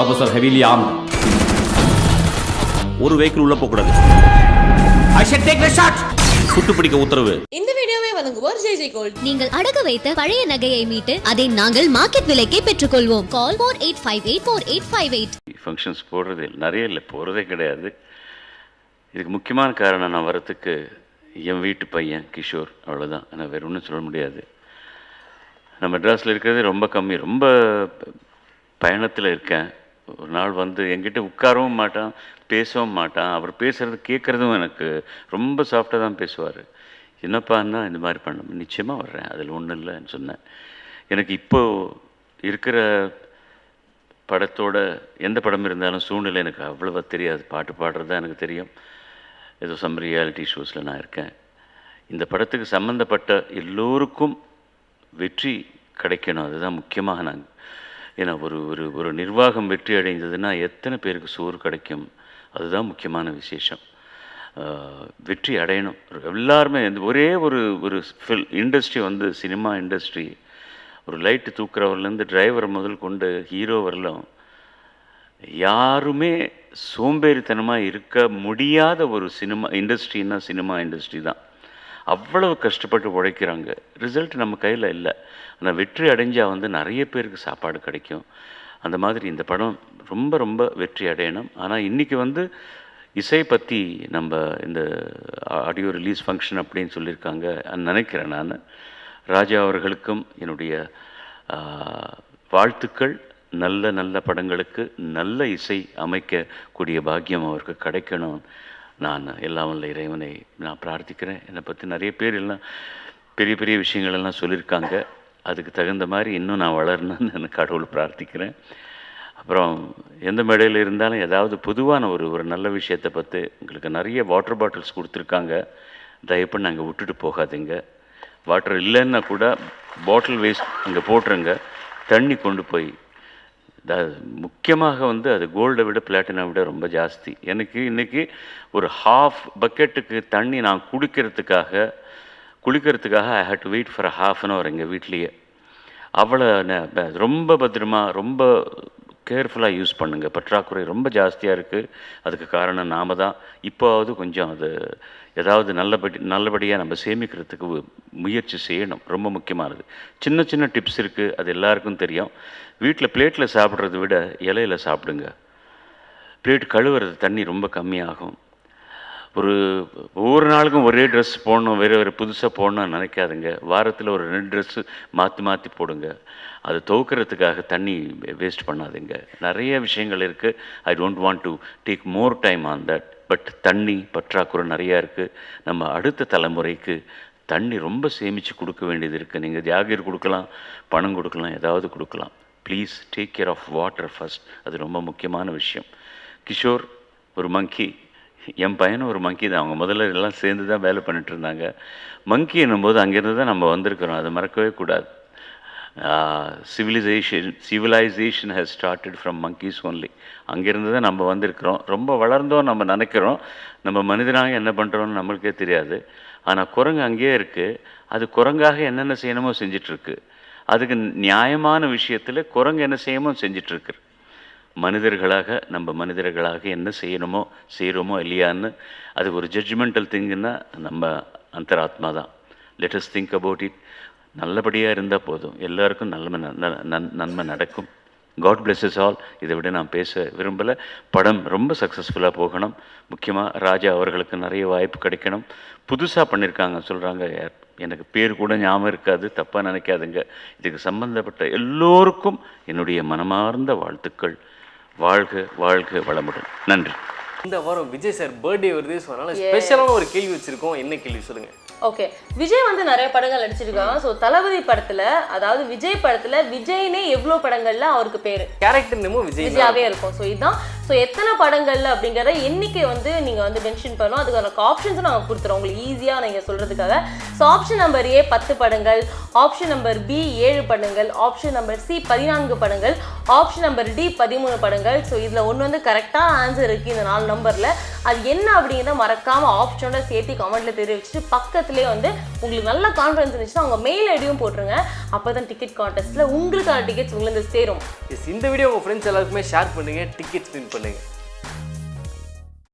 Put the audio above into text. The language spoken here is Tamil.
Are heavily armed. ஒரு வெஹிக்கிள் உள்ள போகக்கூடாது. I should take the shot சுட்டு பிடிக்க உத்தரவு. இந்த வீடியோவை வழங்குவோர் ஜெய் ஜெய் கோல்ட். நீங்கள் அடகு வைத்த பழைய நகையை மீட்டு அதை நாங்கள் மார்க்கெட் விலைக்கே பெற்றுக்கொள்வோம். Call four eight five eight four eight five eight functions போடுறது இல்லை. நிறைய இல்லை. போகிறதே கிடையாது. இதுக்கு முக்கியமான காரணம் நான் வரத்துக்கு என் வீட்டு பையன் கிஷோர். அவ்வளோதான் நான் வேறு ஒன்றும் சொல்ல முடியாது. நான் மெட்ராஸில் இருக்கிறது ரொம்ப கம்மி. ரொம்ப பயணத்தில் இருக்கேன். ஒரு நாள் வந்து என்கிட்ட உட்காரவும் மாட்டான் பேசவும் மாட்டான். அவர் பேசுகிறது கேட்குறதும் எனக்கு ரொம்ப சாஃப்டாக தான் பேசுவார். என்னப்பான்னா இந்த மாதிரி பண்ண நிச்சயமாக வர்றேன் அதில் ஒன்றும் இல்லைன்னு சொன்னேன். எனக்கு இப்போது இருக்கிற படத்தோட எந்த படம் இருந்தாலும் சூழ்நிலை எனக்கு அவ்வளோவா தெரியாது. பாட்டு பாடுறது தான் எனக்கு தெரியும். ஏதோ சம் ரியாலிட்டி ஷோஸில் நான் இருக்கேன். இந்த படத்துக்கு சம்மந்தப்பட்ட எல்லோருக்கும் வெற்றி கிடைக்கணும். அதுதான் முக்கியமாக நான் ஏன்னா ஒரு ஒரு ஒரு நிர்வாகம் வெற்றி அடைந்ததுன்னா எத்தனை பேருக்கு சோறு கிடைக்கும்? அதுதான் முக்கியமான விசேஷம். வெற்றி அடையணும். எல்லாருமே இந்த ஒரே ஒரு ஒரு ஃபில் இண்டஸ்ட்ரி வந்து சினிமா இண்டஸ்ட்ரி ஒரு லைட்டு தூக்குறவர்லேருந்து டிரைவர் முதல் கொண்டு ஹீரோ வரலாம். யாருமே சோம்பேறித்தனமாக இருக்க முடியாத ஒரு சினிமா இண்டஸ்ட்ரின்னா சினிமா இண்டஸ்ட்ரி தான். அவ்வளவு கஷ்டப்பட்டு உழைக்கிறாங்க. ரிசல்ட் நம்ம கையில் இல்லை. ஆனால் வெற்றி அடைஞ்சால் வந்து நிறைய பேருக்கு சாப்பாடு கிடைக்கும். அந்த மாதிரி இந்த படம் ரொம்ப ரொம்ப வெற்றி அடையணும். ஆனால் இன்றைக்கி வந்து இசை பற்றி நம்ம இந்த ஆடியோ ரிலீஸ் ஃபங்க்ஷன் அப்படின்னு சொல்லியிருக்காங்க நினைக்கிறேன் நான். ராஜா அவர்களுக்கும் என்னுடைய வாழ்த்துக்கள். நல்ல நல்ல படங்களுக்கு நல்ல இசை அமைக்கக்கூடிய பாக்கியம் அவருக்கு கிடைக்கணும். நான் எல்லாம் வல்ல இறைவனை நான் பிரார்த்திக்கிறேன். என்னை பற்றி நிறைய பேர் எல்லாம் பெரிய பெரிய விஷயங்கள் எல்லாம் சொல்லியிருக்காங்க. அதுக்கு தகுந்த மாதிரி இன்னும் நான் வளரணும்னு நான் கடவுள் பிரார்த்திக்கிறேன். அப்புறம் எந்த மேடையில் இருந்தாலும் ஏதாவது பொதுவான ஒரு ஒரு நல்ல விஷயத்தை பற்றி உங்களுக்கு நிறைய வாட்டர் பாட்டில்ஸ் கொடுத்துருக்காங்க. தயவுப்பண்ணி அங்கே விட்டுட்டு போகாதீங்க. வாட்டர் இல்லைன்னா கூட பாட்டில் வேஸ்ட் அங்கே போட்டுருங்க. தண்ணி கொண்டு போய் த முக்கியமாக வந்து அது கோல்டை விட பிளாட்டினை விட ரொம்ப ஜாஸ்தி. எனக்கு இன்றைக்கி ஒரு ஹாஃப் பக்கெட்டுக்கு தண்ணி நான் குடிக்கிறதுக்காக குளிக்கிறதுக்காக I hate to wait for half an hour எங்கள் வீட்லேயே. அவ்வளோ ந- ரொம்ப பத்திரமா ரொம்ப கேர்ஃபுல்லாக யூஸ் பண்ணுங்கள் பற்றாக்குறை ரொம்ப ஜாஸ்தியாக இருக்குது அதுக்கு காரணம் நாம தான். இப்போவாவது கொஞ்சம் அது ஏதாவது நல்லபடி நல்லபடியாக நம்ம சேமிக்கிறதுக்கு முயற்சி செய்யணும். ரொம்ப முக்கியமானது சின்ன சின்ன டிப்ஸ் இருக்குது அது எல்லாருக்கும் தெரியும். வீட்டில் பிளேட்டில் சாப்பிட்றத விட இலையில சாப்பிடுங்க. பிளேட் கழுவுறது தண்ணி ரொம்ப கம்மியாகும். ஒரு ஒவ்வொரு நாளுக்கும் ஒரே ட்ரெஸ் போடணும் வேறு வேறு புதுசாக போடணும்னு நினைக்காதுங்க. வாரத்தில் ஒரு ரெண்டு ட்ரெஸ்ஸு மாற்றி மாற்றி போடுங்க. அது துவக்கிறதுக்காக தண்ணி வேஸ்ட் பண்ணாதுங்க. நிறைய விஷயங்கள் இருக்குது I don't want to take more time on that but தண்ணி பற்றாக்குறை நிறையா இருக்குது நம்ம அடுத்த தலைமுறைக்கு தண்ணி ரொம்ப சேமித்து கொடுக்க வேண்டியது இருக்குது நீங்கள் தியாகிர் கொடுக்கலாம் பணம் கொடுக்கலாம் ஏதாவது கொடுக்கலாம். Please take care of water first அது ரொம்ப முக்கியமான விஷயம். கிஷோர் ஒரு மங்கி என் பையனும் ஒரு மங்கி தான். அவங்க முதல்ல எல்லாம் சேர்ந்து தான் வேலை பண்ணிட்டு இருந்தாங்க. மங்கி என்னும்போது அங்கேருந்து தான் நம்ம வந்திருக்கிறோம். அதை மறக்கவே கூடாது. Civilisation civilisation has started from monkeys only அங்கேருந்து தான் நம்ம வந்திருக்கிறோம். ரொம்ப வளர்ந்தோம் நம்ம நினைக்கிறோம். நம்ம மனிதனாக என்ன பண்ணுறோம்னு நம்மளுக்கே தெரியாது. ஆனால் குரங்கு அங்கேயே இருக்குது அது குரங்காக என்னென்ன செய்யணுமோ செஞ்சிட்ருக்கு அதுக்கு நியாயமான விஷயத்தில் குரங்கு என்ன செய்யணுமோ செஞ்சிட்ருக்கு மனிதர்களாக நம்ம மனிதர்களாக என்ன செய்யணுமோ செய்கிறோமோ இல்லையான்னு அது ஒரு ஜட்ஜ்மெண்டல் திங்குன்னா நம்ம அந்தராத்மா தான். லெட்டஸ் திங்க் அபவுட் இட் நல்லபடியாக இருந்தால் போதும். எல்லாருக்கும் நல்ல நன்மை நடக்கும். காட் பிளெஸஸ் ஆல் இதை விட நான் பேச விரும்பலை. படம் ரொம்ப சக்ஸஸ்ஃபுல்லாக போகணும். முக்கியமாக ராஜா அவர்களுக்கு நிறைய வாய்ப்பு கிடைக்கணும். புதுசாக பண்ணியிருக்காங்க சொல்கிறாங்க எனக்கு பேர் கூட ஞாபகம் இருக்காது. தப்பாக நினைக்காதுங்க. இதுக்கு சம்பந்தப்பட்ட எல்லோருக்கும் என்னுடைய மனமார்ந்த வாழ்த்துக்கள். வாழ்க வாழ்க வளமுடன். நன்றி. இந்த வாரம் விஜய் சார் பர்த்டே வருது ஸோ அதனால ஸ்பெஷலான ஒரு கேள்வி வச்சிருக்கோம். என்ன கேள்வி சொல்லுங்க? ஓகே விஜய் வந்து நிறைய படங்கள் நடிச்சிருக்காங்க ஸோ தளபதி படத்துல அதாவது விஜய் படத்துல விஜய்னே எவ்வளோ படங்கள்ல அவருக்கு பேரு? கேரக்டர் நேமும் விஜய். விஜயாவே இருக்கும். ஸோ இதுதான் ஸோ எத்தனை படங்கள் அப்படிங்கிற எண்ணிக்கை வந்து நீங்கள் வந்து மென்ஷன் பண்ணணும். அதுக்கான ஆப்ஷன்ஸும் நாங்கள் கொடுத்துறோம். உங்களுக்கு ஈஸியாக நீங்கள் சொல்கிறதுக்காக ஸோ ஆப்ஷன் நம்பர் ஏ பத்து படங்கள். ஆப்ஷன் நம்பர் பி ஏழு படங்கள். ஆப்ஷன் நம்பர் சி பதினான்கு படங்கள். ஆப்ஷன் நம்பர் டி பதிமூணு படங்கள். ஸோ இதில் ஒன்று வந்து கரெக்டாக ஆன்சர் இருக்குது இந்த நாலு நம்பரில் அது என்ன அப்படிங்கிறத மறக்காமல் ஆப்ஷனோட சேர்த்து கமெண்ட்டில் தெரிவிச்சுட்டு பக்கத்துலேயே வந்து உங்களுக்கு நல்ல கான்ஃபிடன்ஸ் இருந்துச்சுன்னா உங்கள் மெயில் ஐடியும் போட்டுருங்க. அப்போ தான் டிக்கெட் கான்டெஸ்ட்டில் உங்களுக்கான டிக்கெட்ஸ் உங்களுக்கு சேரும். இந்த வீடியோ உங்கள் ஃப்ரெண்ட்ஸ் எல்லாருக்குமே ஷேர் பண்ணுங்கள் டிக்கெட்ஸ் வின் பண்ணுங்கள்